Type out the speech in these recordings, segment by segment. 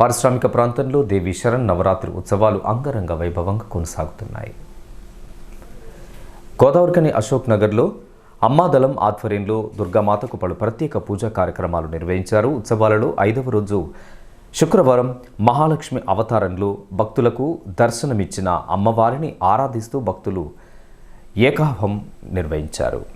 పారిశ్రామిక ప్రాంతంలో దేవి శరణ్ నవరాత్రి ఉత్సవాలు అంగరంగ వైభవంగా కొనసాగుతున్నాయి. గోదావరికని అశోక్ నగర్లో అమ్మాదళం ఆధ్వర్యంలో దుర్గామాతకు పలు ప్రత్యేక పూజా కార్యక్రమాలు నిర్వహించారు. ఉత్సవాలలో ఐదవ రోజు శుక్రవారం మహాలక్ష్మి అవతారంలో భక్తులకు దర్శనమిచ్చిన అమ్మవారిని ఆరాధిస్తూ భక్తులు ఏకాహం నిర్వహించారు.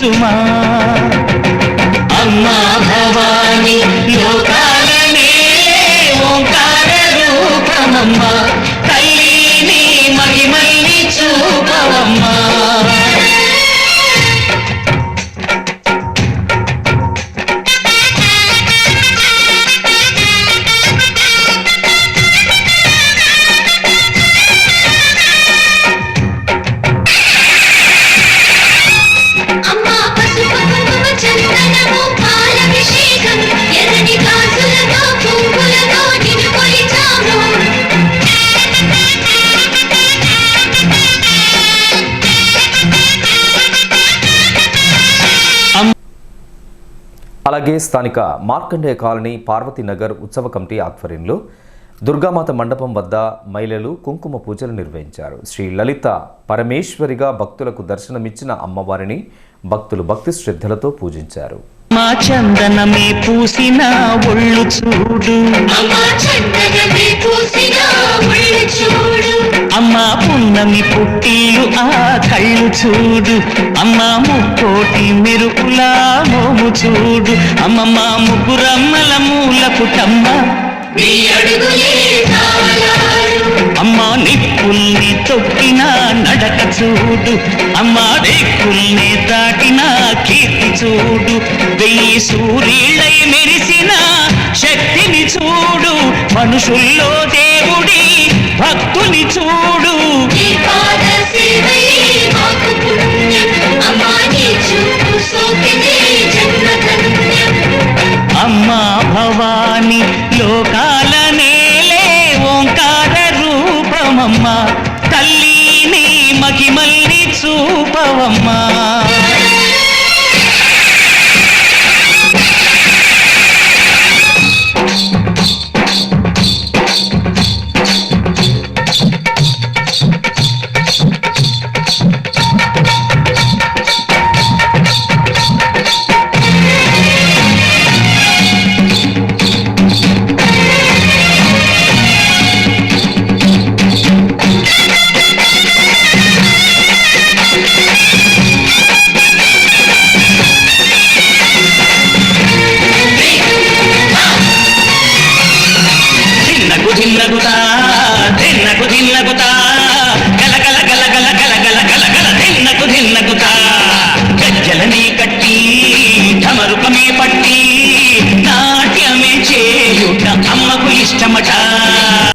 దీవించుమా అమ్మా భవాని అలాగే స్థానిక మార్కండేయ కాలనీ పార్వతీనగర్ ఉత్సవ కమిటీ ఆధ్వర్యంలో దుర్గామాత మండపం వద్ద మహిళలు కుంకుమ పూజలు నిర్వహించారు. శ్రీ లలిత పరమేశ్వరిగా భక్తులకు దర్శనమిచ్చిన అమ్మవారిని భక్తులు భక్తి శ్రద్ధలతో పూజించారు. మా చందనమే పూసిన ఒళ్ళు చూడు. అమ్మా పున్నమి పుట్టిలు ఆ కళ్ళు చూడు. అమ్మా ముక్కోటి మెరుపుల మోము చూడు. అమ్మమ్మ ముగ్గురమ్మల మూల తాళాలు అమ్మా నిప్పుల్ని తొక్కిన నడక చూడు. అమ్మా రేకుల్ని దాటిన కీర్తి చూడు. వెయ్యి సూర్యుళ్ళై మెరిసిన శక్తిని చూడు. మనుషుల్లో దేవుడి రావమ్మా దిన్నగుతా దిన్నకు దిన్నగుతా.